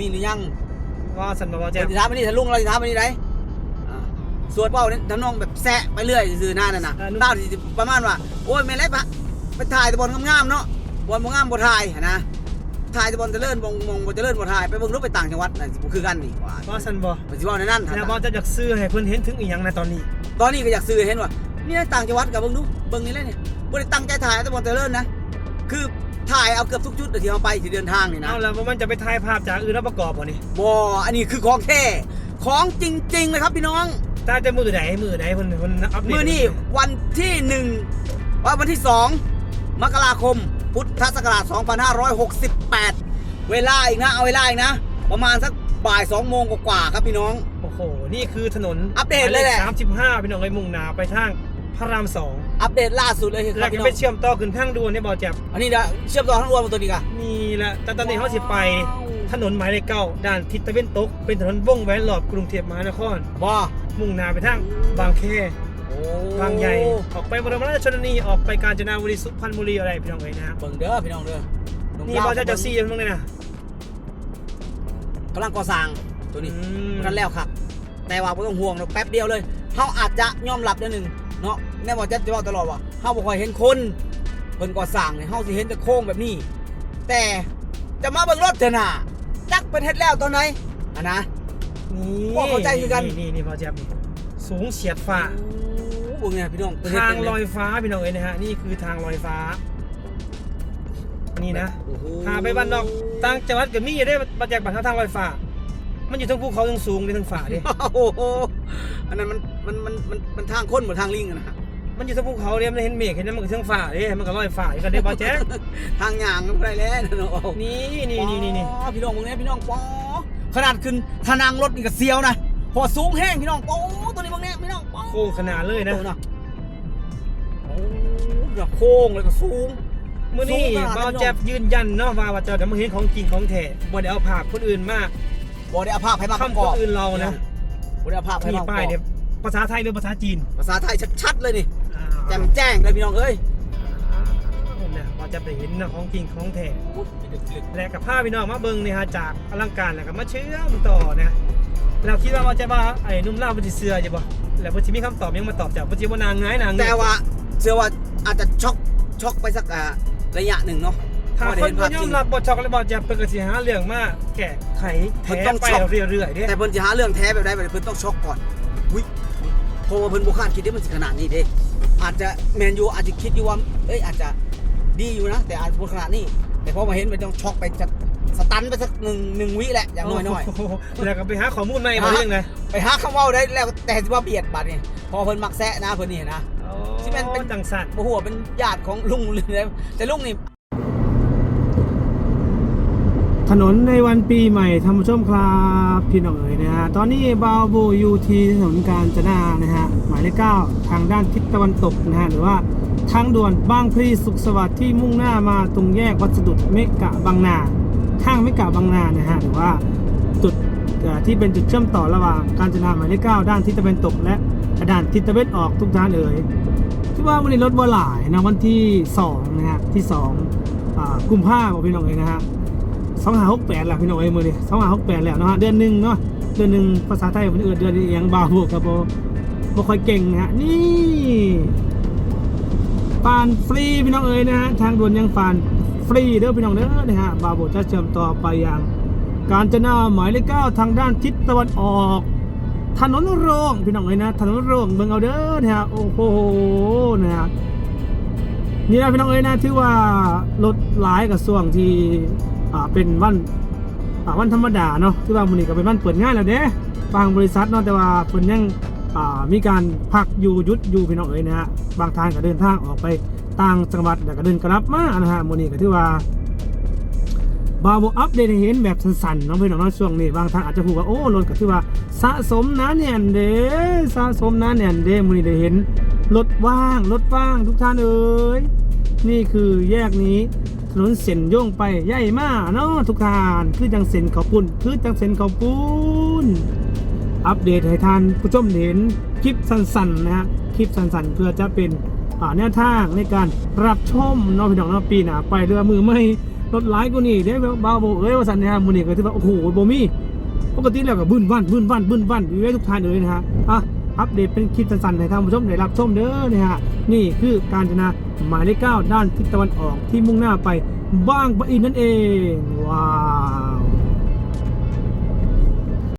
มีหรือยังว่าสันบ่าวแจ๊เดี๋ยบวสิถามอันนี้ถ้าลุงเราจะถามอันนี้ได้อ่าสวดเป้าเนี่ยทำนองแบบแซะไปเรื่อยซื่อๆหน้านั่นน่ะเต้าที่ประมาณว่า โอ้ยไม่ไรปะไปถ่ายแตะบอลงามๆเนาะบอลบ่งามบ่ถ่ายหั้นนะถ่ายแตะบอลเจริญมองมองบ่เจริญบ่ถ่ายไปเบิ่งรูปไปต่างจังหวัดนั่นสิบ่คือกันนี่ว่าว่าสันบ่มันสิเว้าในนั้นแล้วบ่าวจะอยากซื้อให้เพิ่นเห็นถึงอีหยังในตอนนี้ ตอนนี้ก็อยากซื้อให้เห็นว่านี่นะต่างจังหวัดกับเบิ่งดูเบิ่งนี่แหละเนี่ยบ่ได้ตั้งใจถ่ายแตะบอลเจริญนะคือ ถ่ายเอาเกือบทุกจุดที่เราไปที่เดินทางนี่นะเอาแล้วบ่มันจะไปถ่ายภาพจากอื่นแล้วประกอบบ่นี่บ่อันนี้คือของแท้ของจริงๆเลยครับพี่น้องตาจะมือไหนมือไหนเพิ่นเพิ่นอัปเดตมื่อนี้วันที่หนึ่งว่าวันที่สองมกราคม พุทธศักราช 2568 เวลาอีกนะ เอาเวลาอีกนะ ประมาณสักบ่ายสองโมงกว่าๆครับพี่น้อง โอ้โห นี่คือถนน อัปเดตเลยแหละสามสิบห้าพี่น้องเลยมุ่งหน้าไปทาง พระรามสองอัปเดตล่าสุดเลยคแล้รัวบก็พี่น้อไปงเชื่อมต่อขึ้นทางด่วนเนี่ยบ่าวแจ๊บอันนี้นะเชื่อมต่อทั้งรวมตัวนี้กันนี่แหละแต่ตอนนี้เขาสิไป ถนนหมายเลขเก้าด้านทิศตะวันตก เป็นถนนวงแหวนรอบกรุงเทพมหานครบ่มุ่งหน้าไปทางบางแคโอ้บางใหญ่ออกไปบรมราชชนนีออกไปกาญจนบุรีสุพรรณบุรีอะไรพี่น้องเอ้ยนะเบิ่งเด้อพี่น้องเด้อน้องนี่ดาวบ่าวจะจะซี่มึงเลยนะกำลังก่อสร้างตัวนี้ อืมกันแล้วครับ แต่ว่าไม่ต้องห่วงเราแป๊บเดียวเลยเขาอาจจะยอมรับเดือนหนึ่ง เนาะแม่บอกจะจะบอกตลอดว่าเขาบอกว่าเห็นคนเพิ่นก่อสร้างเนี่ยเขาสิเห็นแต่โค้งแบบนี้ แต่จะมาเบิ่งรถเถอะน่ะจักเป็นเฮ็ดแล้วตอนไหนอะนะ นี่ว่าเข้าใจคือกัน นี่นี่บ่าวแจ๊บนี่สูงเฉียดฟ้าโอ้โหเนี่ยพี่น้องเพิ่นเฮ็ดทางเป็นลอยฟ้าพี่น้องเอ้ยนะฮะนี่คือทางลอยฟ้า นี่นะโอ้โหพาไปบ้านนอกต่างจังหวัดก็มีอยู่ได้มาจากบ้านทางลอยฟ้า มันอยู่ทั้งภูเขาทั้งสูงในทั้งฝ่าดิ โอ้โห อันนั้นมันมันมันมันมันทางคนเหมือนทางลิงอะนะมันอยู่ทั้งภูเขาเนี่ยมันเห็นเมฆเห็นนั้นมันก็ทั้งฝ่าดิมันก็ลอยฝ่าอยู่กันได้บ่แจ๊คทางยางกันไปแล้วเนาะนี่นี่นี่นี่นี่อ๋อพี่น้องพวกนี้พี่น้องปอขนาดขึ้นทานางรถนี่ก็เสียวนะพอสูงแห้งพี่น้องโอ้ตัวนี้พวกนี้พี่น้องปอโค้งขนาดเลยนะโอ้นะโอ้ยโค้งเลยก็สูงมื้อนี้สูงมากบ่าวแจ๊บยืนยันเนาะว่าว่าเจ้าจะมาเห็นของจริงของแท้บ่ได้เอาภาพคนอื่นมาบอได้เอาภาพให้มาประคำกคอนบอื่นเรานะ บอได้เอาภาพให้นี่มาประกป้ายอบเนี่ยภาษาไทยหรือภาษาจีนภาษาไทยชัดๆเลยนี่อ่าแจ่มแจ้งเลยพี่น้องเอ้ยนะบ่าวแจ๊บได้เห็นเนาะของจริงของแท้และกับภาพพี่น้องมาเบิ่งเนี่ยฮะจากอลังการแล้วก็มาเชื่อมต่อนะเราคิดว่าว่าจะว่าไอ้หนุ่มเล่าวมันจะเสือจะบ่แล้วมันจะมีคำตอบยังมาตอบจากมันจะว่านางง่ายนางเงือกแต่ว่าเชื่อว่าอาจจะช็อกช็อกไปสักอ่าระยะหนึ่งเนาะ ถ้าเพระคว่นได้บ่เห็ยอภาพจริมงรับบ่ช็อกแล้วบ่จะเป็นกสิหาเรื่องมาแก้ไขแถมันต้องไปช็อกเรื่อยๆเด้แต่เพิ่นจะหาเรื่องแท้แบบใดแบบใดเพิ่นต้องช็อกก่อนอุ้ยเพราะว่าเพิ่นบ่คาดคิดว่ามันสิขนาดนี้เด้อาจจะแมนยูอาจจะคิดอยู่ว่าเอ้ยอาจจะดีอยู่นะ แต่อาจจะบ่ขนาดนี้ แต่พอมาเห็นมันต้องช็อกไปจะสตันไปสักหนึ่งหนึ่งวิแหละอย่างน้อยโโหแล้วก็ไปหาข้อมูลใหม่บ่เรื่องไงๆไปหาคำเว่าได้แล้วแต่สิว่าเบียดบัดนี่พอเพิ่นมักแซะนะเพิ่นนี่นะที่มันเป็นจังสันบ่ฮู้ว่าเป็นญาติของลุงเลยนะแต่ลุงนี่ ถนนในวันปีใหม่ท่านผู้ชมครับพี่น้องเอ๋ยนะฮะตอนนี้บาวโบยูที่ถนนกาญจนานะฮะหมายเลขเก้าทางด้านทิศตะวันตกนะฮะหรือว่าทางด่วนบางพลีสุขสวัสดิ์ที่มุ่งหน้ามาตรงแยกวัสดุเมกะบางนาข้างเมกะบางนานะฮะหรือว่าจุดที่เป็นจุดเชื่อมต่อระหว่างกาญจนาหมายเลขเก้าด้านทิศตะวันตก และด้านทิศตะวันออกทุกด้านเอ๋ยที่ว่าวันนี้รถบ่หลายนะวันที่2นะฮะที่2อ่ากุมภาพันธ์พี่น้องเอ๋ยนะฮะ สองหาหกแปดล่ะพี่น้องเอ้ยมือนี่สองหาหกแปดแล้วเนาะเดือนหนึ่งเนาะเดือนหนึ่งภาษาไทยมันเอือเดือนนี้ยังบาบวกครับโบบ่ค่อยเก่งนะฮะนี่ฟานฟรีพี่น้องเอ้ยนะฮะทางด่วนยังฟานฟรีเด้อพี่น้องเด้อนะฮะบาโบจะเชื่อมต่อไปยังกาญจนาหมายเลขเก้าทางด้านทิศตะวันออก ถนนโร่งพี่น้องเอ้ยนะถนนโร่งเบิ่งเอาเด้อนะฮะโอ้โหนะฮะนี่นะพี่น้องเอ้ยนะที่ว่ารถหลายกับส่วงที่ อ่าเป็นวันอ่าวันธรรมดาเนาะที่ว่ามื้อนี้ก็เป็นวันเปิดงานแล้วเด้บางบริษัทเนาะแต่ว่าเพิ่นยังอ่ามีการพักอยู่ยุดอยู่พี่น้องเอ้ยนะฮะบางทางก็เดินทางออกไปต่างจังหวัดแล้วก็เดินกลับมานะฮะมื้อนี้ก็ถือว่าบาวอัปเดตเห็นแบบสั้นๆเนาะพี่น้องเนาะช่วงนี้บางท่านอาจจะพูดว่าโอ้รถก็ถือว่าสะสมนาแน่นเด้สะสมนาแน่นเด้มื้อนี้ได้เห็นรถว่างรถว่างทุกท่านเอ๋ยนี่คือแยกนี้ ถนนเส้นโยงไปใหญ่มากเนาะทุกท่านคือจังเส้นเขาปุ้นคือจังเส้นเขาปุ้นอัปเดตให้ท่านผู้ชมเห็นคลิปสั้นๆนะฮะคลิปสั้นๆเพื่อจะเป็นแนวทางในการรับชมเนาะพี่น้องเนาะปีหน้าไปเรือมือไม่รถหลายกว่านี่เด้บาวโบเอ้ยว่าสันนะฮะมื้อนี้ก็ถือว่าโอ้โหโบมี่ปกติแล้วก็บึ้นวันบึ้นวันบึ้นวันอยู่ไว้ทุกทานเลยนะฮะอะ อัปเดตเป็นคลิปสั้นๆให้ท่านผู้ชมได้รับชมเด้อนะฮะนี่คือการจนาหมายเลขเก้าด้านทิศตะวันออกที่มุ่งหน้าไปบ้างปะอินนั่นเองว้าว